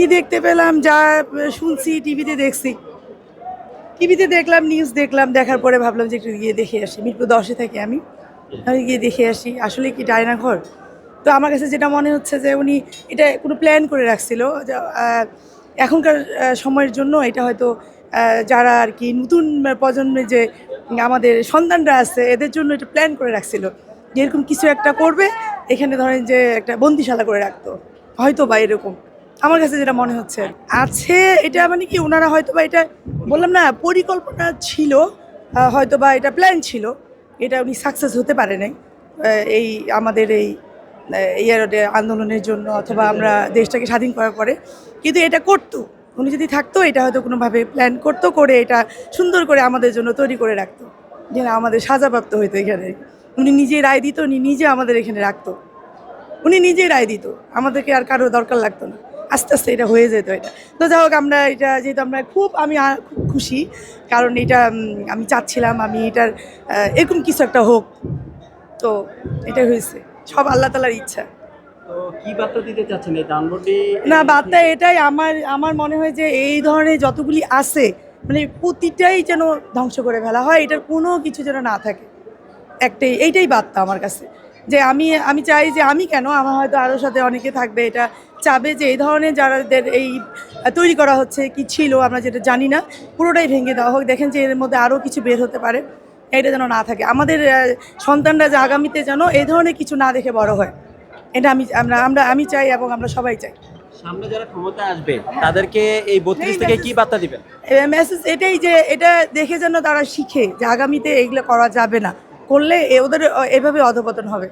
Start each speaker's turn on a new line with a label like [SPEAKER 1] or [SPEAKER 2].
[SPEAKER 1] কি দেখতে পেলাম, যা শুনছি, টিভিতে দেখছি। টিভিতে দেখলাম নিউজ দেখলাম, দেখার পরে ভাবলাম যে একটু গিয়ে দেখে আসি। মিরপুর দশে থাকি আমি আমি গিয়ে দেখে আসি। আসলে কি ডায়না ঘর তো আমার কাছে যেটা মনে হচ্ছে যে উনি এটা কোনো প্ল্যান করে রাখছিল এখনকার সময়ের জন্য এটা হয়তো যারা আর কি নতুন প্রজন্মে যে আমাদের সন্তানরা আছে, এদের জন্য এটা প্ল্যান করে রাখছিল। যে এরকম কিছু একটা করবে, এখানে ধরেন যে একটা বন্দিশালা করে রাখতো। হয়তো বা এরকম। আমার কাছে যেটা মনে হচ্ছে, আছে এটা মানে কি ওনারা হয়তো বা এটা বললাম না, পরিকল্পনা ছিল হয়তো বা এটা প্ল্যান ছিল, এটা উনি সাকসেস হতে পারে নাই এই আমাদের এই ইয়ার আন্দোলনের জন্য অথবা আমরা দেশটাকে স্বাধীন করার পরে, কিন্তু এটা করতো, উনি যদি থাকতো এটা হয়তো কোনোভাবে প্ল্যান করতো, করে এটা সুন্দর করে আমাদের জন্য তৈরি করে রাখতো যে আমাদের সাজাপ্রাপ্ত হইতো এখানে, উনি নিজে রায় দিত, উনি নিজে আমাদের এখানে রাখতো, উনি নিজেই রায় দিত, আমাদেরকে আর কারোর দরকার লাগতো না। আস্তে আস্তে এটা হয়ে যেত এটা। তো যাই হোক আমরা এটা যেহেতু আমরা খুব আমি খুব খুশি কারণ এটা আমি চাচ্ছিলাম আমি এটার এরকম কিছু একটা হোক। তো এটা হয়েছে সব আল্লাহ তালার ইচ্ছা। না বার্তা এটাই আমার আমার মনে হয় যে এই ধরনের যতগুলি আছে মানে প্রতিটাই যেন ধ্বংস করে ফেলা হয় এটার কোনো কিছু যেন না থাকে। একটাই এইটাই বার্তা আমার কাছে। যে আমি আমি চাই যে আমি কেন আমার হয়তো আরও সাথে অনেকে থাকবে এটা চাবে যে এই ধরনের যারাদের এই তৈরি করা হচ্ছে কি ছিল আমরা যেটা জানি না পুরোটাই ভেঙে দেওয়া হোক। দেখেন যে এর মধ্যে আরও কিছু বের হতে পারে। এটা যেন না থাকে। আমাদের সন্তানরা যে আগামীতে যেন এই ধরনের কিছু না দেখে বড় হয়। এটা আমি আমরা আমরা আমি চাই এবং আমরা সবাই চাই।
[SPEAKER 2] সামনে যারা ক্ষমতা আসবে তাদেরকে এই বত্রিশ থেকে কি বার্তা দিবেন?
[SPEAKER 1] মেসেজ এটাই যে এটা দেখে যেন তারা শিখে যে আগামীতে এগুলো করা যাবে না। করলে ওদের এভাবে অধপতন হবে।